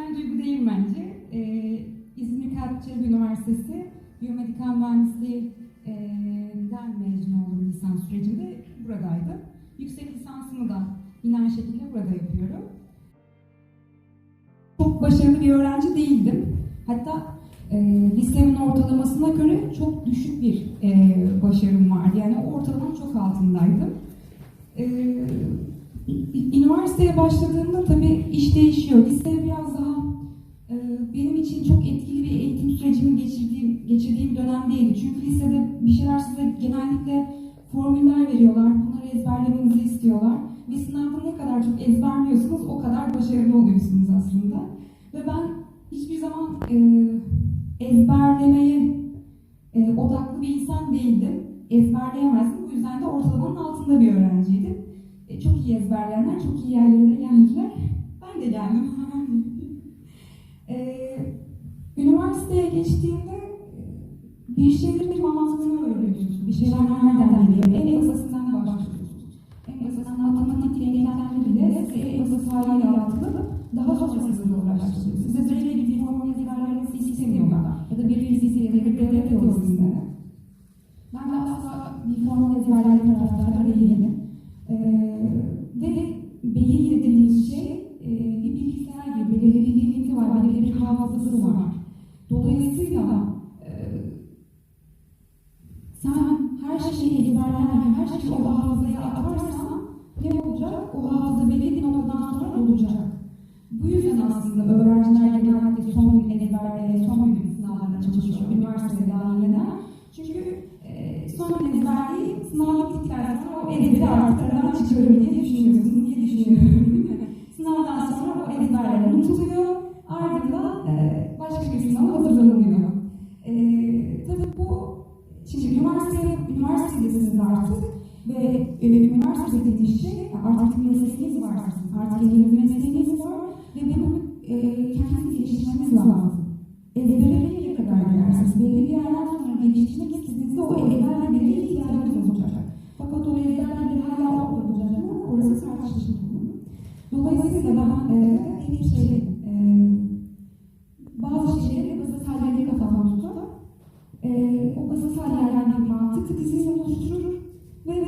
gerçekten duygu değil bence. Ee, İzmir Kalp Çelebi Üniversitesi Biyomedikal Mühendisliği'den mezun oldum lisans sürecinde buradaydım. Yüksek lisansımı da yine aynı şekilde burada yapıyorum. Çok başarılı bir öğrenci değildim. Hatta e, lisemin ortalamasına göre çok düşük bir e, başarım vardı. Yani ortalamanın çok altındaydım. E, üniversiteye başladığımda tabii iş değişiyor. Lise biraz daha Çünkü lisede bir şeyler size genellikle formüller veriyorlar. Bunları ezberlemenizi istiyorlar. Ve sınavda ne kadar çok ezberliyorsunuz o kadar başarılı oluyorsunuz aslında. Ve ben hiçbir zaman e, ezberlemeye e, odaklı bir insan değildim. Ezberleyemezdim. Bu yüzden de ortalamanın altında bir öğrenciydim. E, çok iyi ezberleyenler çok iyi yerlere geldiler. Ben de geldim. e, üniversiteye geçtiğimde bir şeylerin mantığını öğreniyorsunuz. Bir şeyler nereden geliyor? En basitinden başlıyorsunuz. En basitinden matematik denklemleri bile size en basit haliyle anlatılıp daha sonrasında uğraştırıyor. Size böyle bir formül ezberlemenizi istemiyorlar. Ya da bir fiziksel ya da bir devlet teorisinde. Ben de asla bir formül ezberleme taraftarı değilim. Ee, ve beyin dediğimiz şey e, bir bilgisayar gibi belirli bir limiti var, belirli bir hafızası var. Dolayısıyla e, şeyi ezberlerken, her şeyi o hafızaya atarsan ne olacak? O hafıza belli bir noktadan sonra olacak. Bu yüzden aslında öğrenciler genellikle son gün ezberlere, son gün sınavlarına çalışıyor, üniversitede dahilinde. Çünkü e, son gün ezberleyip sınav bittikten sonra o ezberi artık aradan çıkıyorum diye düşünüyorsun, diye düşünüyorum. Sınavdan sonra o ezberler unutuluyor, ardından e, başka bir sınava hazırlanılıyor. Şimdi üniversite, üniversitedesiniz artık ve e, üniversite şey artık mesleğiniz var, artık bir mesleğiniz var ve bunu e, kendiniz geliştirmeniz lazım. Ezberlemeye kadar gidersiniz. Belli bir yerden sonra geliştirmek istediğinizde o ezberlemeye ihtiyacınız olacak. Fakat o ezberlemede hala olacak mı? Orası tartışılır. Dolayısıyla ben e, hep şey,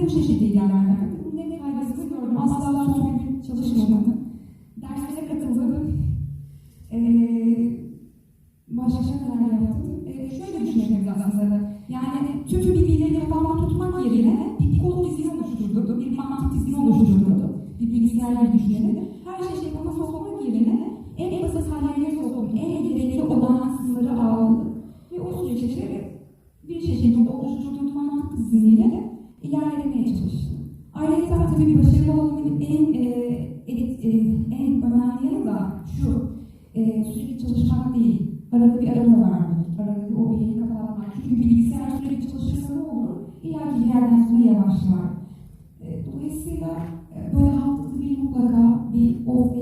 bu şekilde ilerler. Bunun ne faydasını gördüm. Asla son gün çalışmadım. Derslere katıldım. Ee, başka neler yaptım? Ee, şöyle düşünebiliriz aslında. Yani tüm bilgileri kafama tutmak yerine bir kod dizisi oluşturdum, bir mantık dizisi oluşturdum. Bir bilgisayarla düşünelim. Her şeyi kafama sokmak yerine en basit hallerine soktum. En gerekli olan kısımları aldım. Ve o süreçte bir şekilde oluşturduğum mantık dizisiyle ilerlemeye çalıştım. Ayrıca tabii başarılı olmanın en e, en, e, en önemli yanı da şu, e, sürekli çalışmak değil, arada bir ara vermek, arada bir o beyni kapatmak. Çünkü bilgisayar sürekli çalışırsa ne olur? İlla ki bir yerden sonra yavaşlar. E, dolayısıyla e, böyle haftada bir mutlaka bir off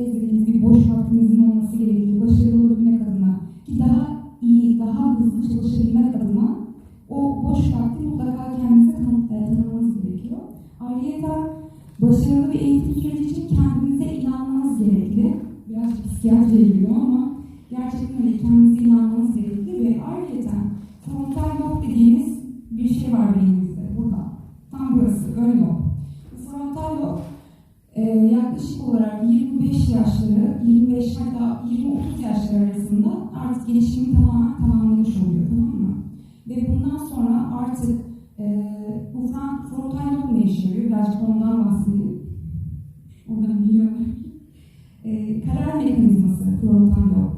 Biraz psikiyatriye giriyor ama gerçekten öyle kendinize inanmanız gerekli ve ayrıca frontal lob dediğimiz bir şey var beynimizde burada. Tam burası, ön lob. Frontal lob e, yaklaşık olarak 25 yaşları, 25 hatta 20-30 yaşları arasında artık gelişimi tamamen tamamlamış oluyor. Tamam mı? Ve bundan sonra artık e, bu fron- frontal lob ne işe yarıyor? Birazcık ondan bahsedeyim. Oradan biliyorum. Karar mekanizması frontal lob.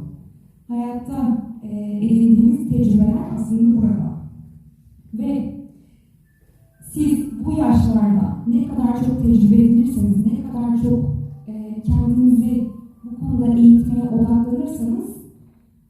Hayatta e, edindiğimiz tecrübeler aslında burada. Ve siz bu yaşlarda ne kadar çok tecrübe edinirseniz, ne kadar çok e, kendinizi bu konuda eğitmeye odaklanırsanız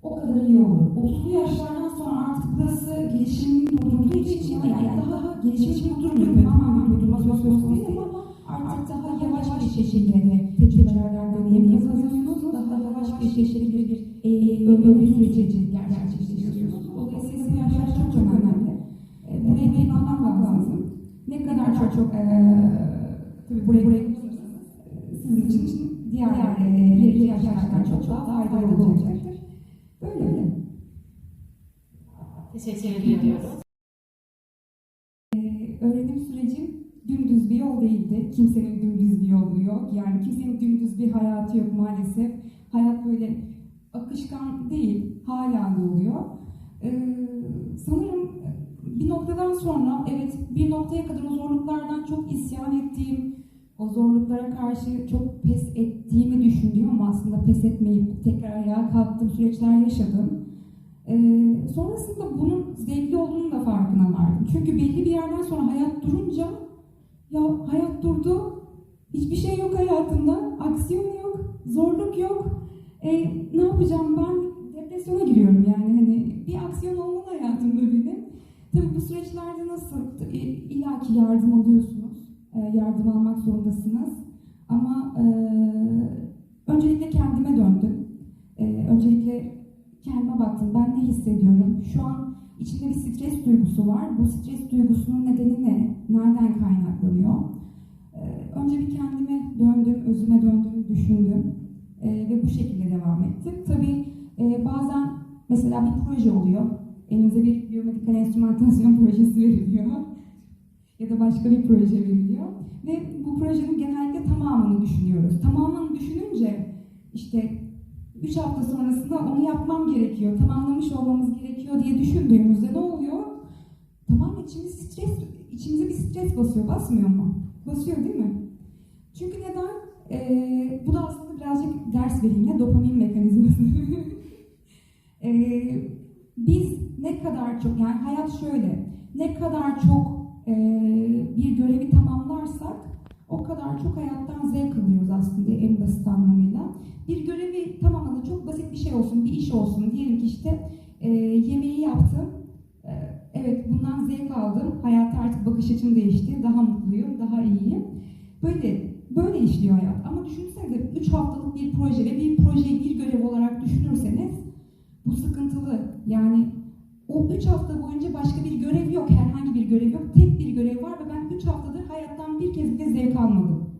o kadar iyi olur. 30'lu yaşlardan sonra artık burası gelişimin oturduğu için yani daha gelişmiş bir oturmuyor. Tamamen bir durma söz konusu değil ama artık daha yavaş bir şekilde de tecrübelerden deneyim kazanıyorsunuz. Daha yavaş bir şekilde bir e, ömrü süreci gerçekleştiriyorsunuz. Dolayısıyla bu yaşlar çok önemli. E, buraya bir anlamak lazım. Ne kadar çok çok e, buraya buraya sizin için diğer e, ileri yaşlardan çok çok daha faydalı olacaktır. Böyle öyle. Teşekkür ediyoruz. Kimsenin dümdüz bir yolu yok. Yani kimsenin dümdüz bir hayatı yok maalesef. Hayat böyle akışkan değil, hala oluyor. Ee, sanırım bir noktadan sonra, evet bir noktaya kadar o zorluklardan çok isyan ettiğim, o zorluklara karşı çok pes ettiğimi düşündüğüm ama aslında pes etmeyip tekrar ayağa kalktığım süreçler yaşadım. Ee, sonrasında bunun zevkli olduğunu da farkına vardım. Çünkü belli bir yerden sonra hayat durunca ya hayat durdu, hiçbir şey yok hayatımda, aksiyon yok, zorluk yok. E, ne yapacağım ben? Depresyona giriyorum yani hani bir aksiyon olmalı hayatımda benim. Tabii bu süreçlerde nasıl? E, İlla ki yardım alıyorsunuz, e, yardım almak zorundasınız. Ama e, öncelikle kendime döndüm. E, öncelikle kendime baktım. Ben ne hissediyorum? Şu an içimde bir stres duygusu var. Bu stres duygusunun nedeni ne? Nereden kaynaklanıyor? Ee, önce bir kendime döndüm, özüme döndüm, düşündüm Ee, ve bu şekilde devam ettim. Tabii e, bazen mesela bir proje oluyor. Elinize bir biyomedikal enstrümantasyon projesi veriliyor. ya da başka bir proje veriliyor. Ve bu projenin genellikle tamamını düşünüyoruz. Tamamını düşününce işte 3 hafta sonrasında onu yapmam gerekiyor, tamamlamış olmamız gerekiyor diye düşündüğümüzde ne oluyor? Tamamen içimiz stres, içimize bir stres basıyor, basmıyor mu? Basıyor değil mi? Çünkü neden? Ee, bu da aslında birazcık ders vereyim ya, dopamin mekanizması. Ee, biz ne kadar çok, yani hayat şöyle, ne kadar çok e, bir görevi tamamlarsak o kadar çok hayattan zevk alıyoruz aslında en basit anlamıyla. Bir görevi tamamladı, çok basit bir şey olsun, bir iş olsun. Diyelim ki işte e, yemeği yaptım, e, evet bundan zevk aldım, hayata artık bakış açım değişti, daha mutluyum, daha iyiyim. Böyle böyle işliyor hayat. Ama düşünsenize 3 haftalık bir proje ve bir projeyi bir görev olarak düşünürseniz bu sıkıntılı. Yani o 3 hafta boyunca başka bir görev yok, herhangi bir görev yok. Tek bir görev var ve ben 3 haftadır bir kez bile zevk almadım.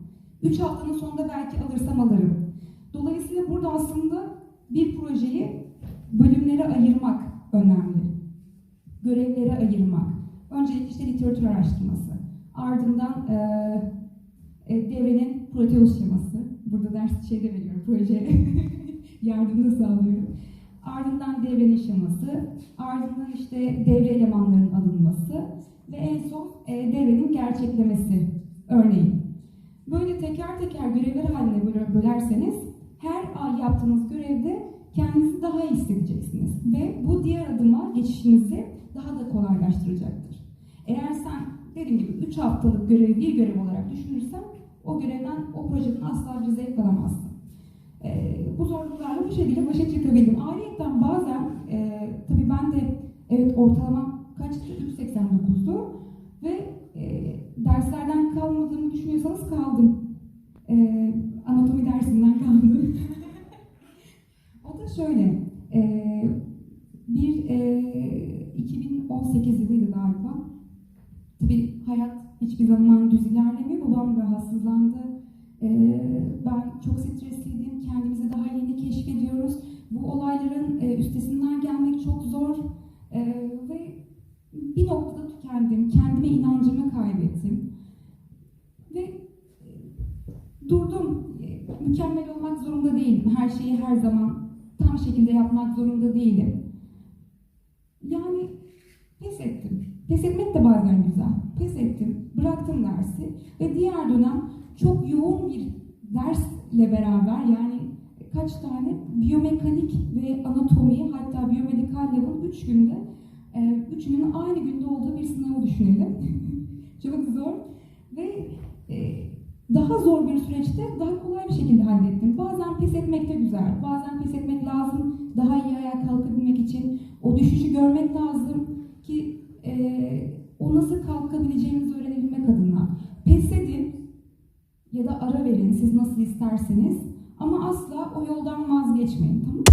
3 haftanın sonunda belki alırsam alırım. Dolayısıyla burada aslında bir projeyi bölümlere ayırmak önemli. Görevlere ayırmak. Öncelikle işte literatür araştırması. Ardından e, e, devrenin proteoz şeması. Burada ders şeyde veriyorum, proje yardımda sağlıyorum. Ardından devrenin şeması, ardından işte devre elemanlarının alınması ve en son e, devrenin gerçeklemesi örneğin. Böyle teker teker görevler haline böl- bölerseniz her ay yaptığınız görevde kendinizi daha iyi hissedeceksiniz. Ve bu diğer adıma geçişinizi daha da kolaylaştıracaktır. Eğer sen dediğim gibi 3 haftalık görevi bir görev olarak düşünürsen o görevden, o projeden asla bir zevk alamazsın. Ee, bu zorluklarla bu şekilde başa çıkabildim. Ayrıca bazen, e, tabii ben de evet ortalamam kaçtı? 3.89'du ve e, kalmadığımı düşünüyorsanız kaldım. E, anatomi dersinden kaldım. o da şöyle, e, bir e, 2018 yılıydı galiba. Tabii hayat hiçbir zaman düz ilerlemiyor. Babam rahatsızlandı. E, ben çok stresliydim. Kendimizi daha yeni keşfediyoruz. Bu olayların e, üstesinden gelmek çok zor. E, ve bir noktada tükendim. Kendime inancımı kaybettim. Zorunda değilim. Her şeyi her zaman tam şekilde yapmak zorunda değilim. Yani pes ettim. Pes etmek de bazen güzel. Pes ettim. Bıraktım dersi. Ve diğer dönem çok yoğun bir dersle beraber yani kaç tane biyomekanik ve anatomi hatta biyomedikal level 3 günde e, üçünün aynı günde olduğu bir sınavı düşünelim. çok zor ve e, daha zor bir süreçte daha kolay bir şekilde hallettim. Bazen pes etmek de güzel, bazen pes etmek lazım daha iyi ayağa kalkabilmek için. O düşüşü görmek lazım ki e, o nasıl kalkabileceğimizi öğrenebilmek adına. Pes edin ya da ara verin siz nasıl isterseniz ama asla o yoldan vazgeçmeyin tamam mı?